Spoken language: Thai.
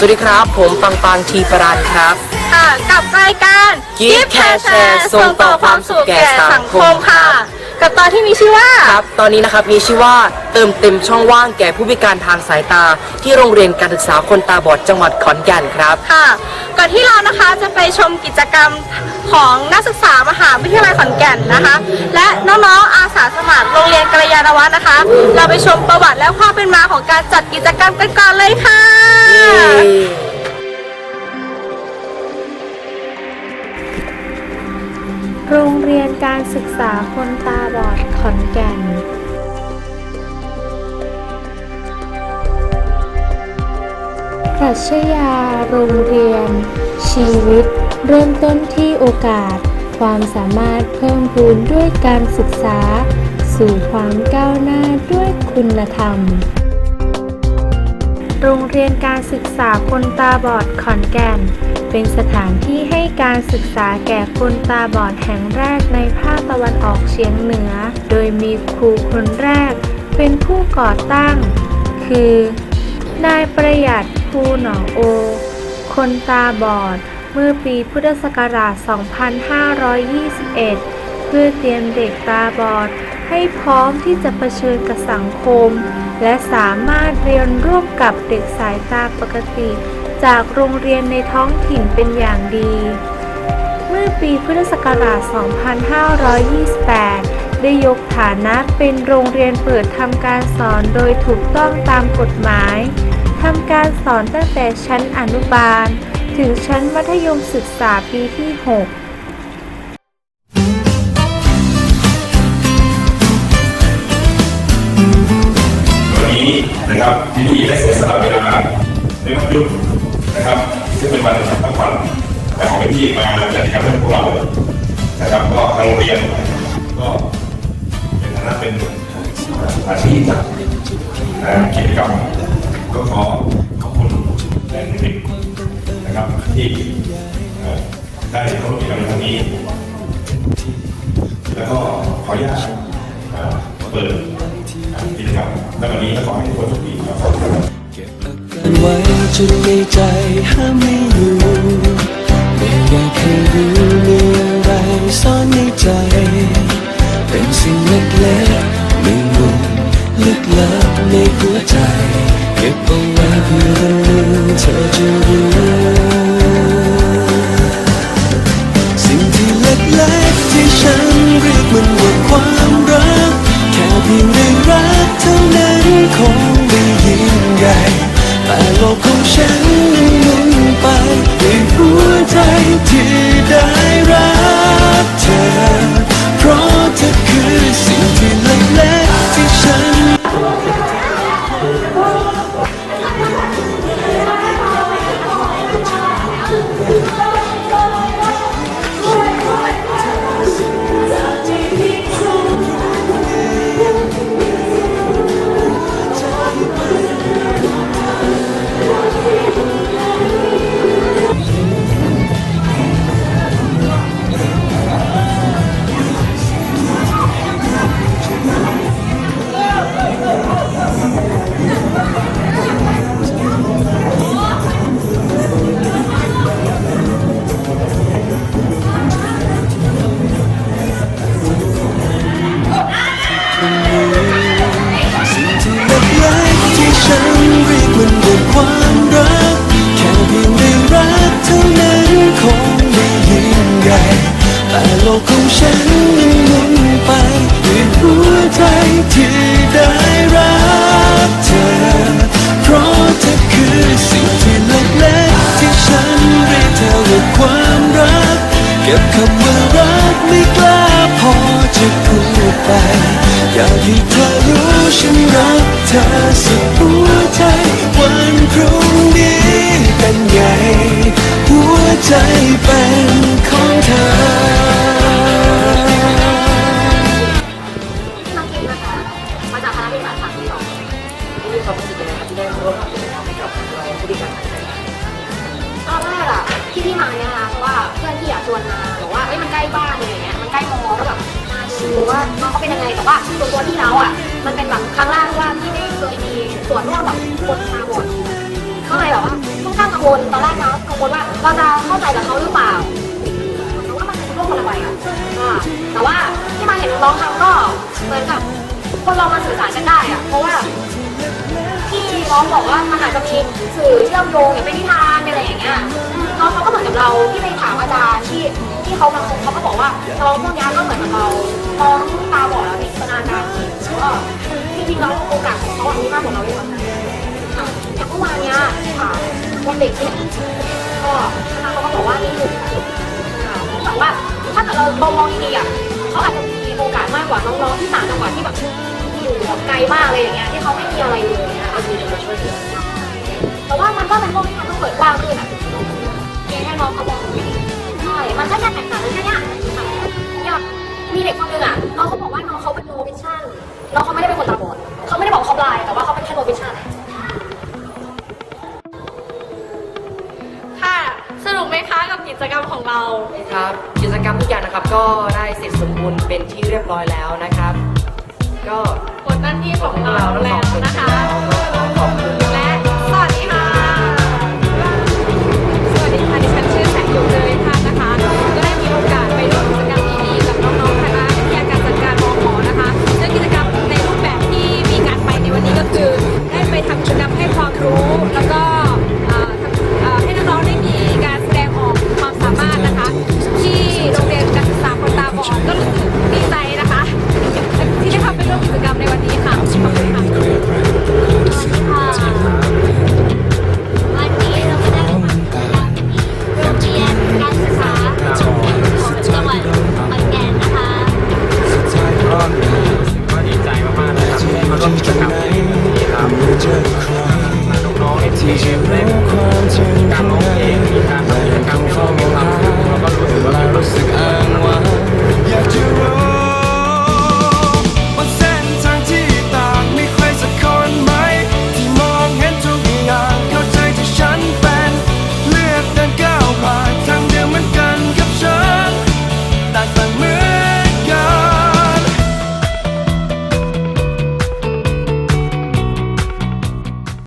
สวัสดีครับ ผมปังปังทีปรันครับ ค่ะกับรายการ Gift Care Share ส่งต่อความสุขแก่สังคมค่ะ กับตอนที่มีชื่อว่าครับ ตอนนี้นะครับมีชื่อว่าเติมเต็มช่องว่างแก่ผู้พิการทางสายตา ที่โรงเรียนการศึกษาคนตาบอดจังหวัดขอนแก่นครับค่ะ ก่อนที่เรานะคะจะไปชมกิจกรรมของนักศึกษามหาวิทยาลัยขอนแก่นนะคะ และน้องๆอาสาสมัครโรงเรียนกัลยาณวัฒน์นะคะ เราไปชมประวัติและความเป็นมาของการจัดกิจกรรมกันก่อนเลยค่ะ ศึกษาคนตาบอดขอนแก่นปรัชญาโรงเรียน ชีวิต เริ่มต้นที่โอกาส ความสามารถเพิ่มพูนด้วยการศึกษา สู่ความก้าวหน้าด้วยคุณธรรม โรงเรียนการศึกษาคนตาบอดขอนแก่น เป็นสถานที่ให้การศึกษาแก่คนตาบอดแห่งแรกในภาค วันออกเฉียงเหนือ โดยมีครูคนแรก เป็นผู้ก่อตั้ง คือนายประหยัดภูหนองโอ คนตาบอด เมื่อปีพุทธศักราช 2521 เพื่อเตรียมเด็กตาบอด ให้พร้อมที่จะเผชิญกับสังคม และสามารถเรียนร่วมกับเด็กสายตาปกติ จากโรงเรียนในท้องถิ่นเป็นอย่างดี มื่อปีพุทธศักราช 2528 ได้ยกฐานะเป็นโรงเรียนเปิดทำการสอนโดยถูกต้องตามกฎหมาย ทำการสอนตั้งแต่ชั้นอนุบาล ถึงชั้นมัธยมศึกษาปีที่6วันนี้นะครับที่พี่ได้เสียสละเวลาในวันหยุดนะครับซึ่งเป็นวันพักผ่อน แต่ของพี่มาจัดกิจกรรมให้พวกเรานะครับก็ทางโรงเรียนก็เป็นฐานะเป็นอาชีพจัดนะกิจกรรมก็ขอขอบคุณแรงเด็กนะครับที่ได้เข้าร่วมกิจกรรมครั้งนี้ แล้วก็ขออนุญาตเปิดกิจกรรมในวันนี้และขอให้ทุกคนโชคดีครับกันไว้จนในใจห้ามไม่อยู่ อยากให้รู้มีอะไรซ่อนในใจ เป็นสิ่งเล็กๆไม่มุมลึกลับในหัวใจ เก็บเอาไว้เพื่อวันหนึ่งเธอจะรู้สิ่งที่เล็กๆที่ฉันเรียกมันว่าความรัก แค่เพียงได้รักเท่านั้นคงไม่ยิ่งใหญ่แต่โลกของฉัน ใจที่ได้รักเธอ เธอสุดหัวใจ วันพรุ่งนี้เป็นไงหัวใจเป็นของเธอน้องคิมนะคะ มาจากคณะวิศวกรรมที่สองมีความรู้สึกยังไงครับที่ได้ร่วมทำกิจกรรมให้กับน้องผู้พิการทางสายตาตอนแรกอะที่พี่มาเนี่ยนะคะเพราะว่าเพื่อนพี่อะชวนมาบอกว่าเอ้ยมันใกล้บ้านอะไรอย่างเงี้ยมันใกล้มอก็แบบมาดูว่าน้องเขาเป็นยังไงแต่ว่าส่วนตัวที่เราอะ มันเป็นแบบครั้งแรกว่าที่ไม่เคยมีส่วนร่วมกับคนตาบอดก็เลยแบบว่าต้องข้างกังวลตอนแรกนะกังวลว่าเราจะเข้าใจกับเขาหรือเปล่าเพราะว่ามันเป็นโลกคนละใบอะอ่าแต่ว่าที่มาเห็นน้องทำก็เหมือนกับคนเรามาสื่อสารกันได้อะเพราะว่าที่น้องบอกว่ามันอาจจะมีสื่อเชื่อมโยงอย่างเป็นนิทานอะไรอย่างเงี้ยน้องเขาก็เหมือนกับเราที่ไปถามอาจารย์ที่ที่เขามาเขาก็บอกว่าน้องพวกนี้ก็เหมือนกับเรา น้องตาบอดแล้วมีจินตนาการแล้วก็จริงๆแล้วโอกาสของเขาอันนี้มากกว่าเราด้วยซ้ำนะอะอย่างเมื่อวานเนี้ยถามวันเด็กที่ก็เขาก็บอกว่านี่คืออ่าแต่ว่าถ้าเกิดเรามองดีๆอะเขาอาจจะมีโอกาสมากกว่าน้องๆที่ต่างจังหวัดที่แบบอยู่ไกลมากเลยอย่างเงี้ยที่เขาไม่มีอะไรเลยนะคะมีมาช่วยเหลือแต่ว่ามันก็เป็นโลกที่มันต้องเปิดกว้างขึ้นอะเพียงแค่น้องเขามองดีใช่มันก็แค่แตกต่างกันแค่เนี้ยอย่าง มีเด็กคนหนึงอะน้องเขาบอกว่าน้องเขาเป็นโนวิชั่นน้องเขาไม่ได้เป็นคนตาบอดเขาไม่ได้บอกเขาบลายแต่ว่าเขาเป็นแค่โนวิชั่นค่ะ สนุกไหมคะกับกิจกรรมของเรา ครับกิจกรรมทุกอย่างนะครับก็ได้เสร็จสมบูรณ์เป็นที่เรียบร้อยแล้วนะครับ ก็ หมดหน้าที่ของเราแล้วนะคะ ขอบคุณ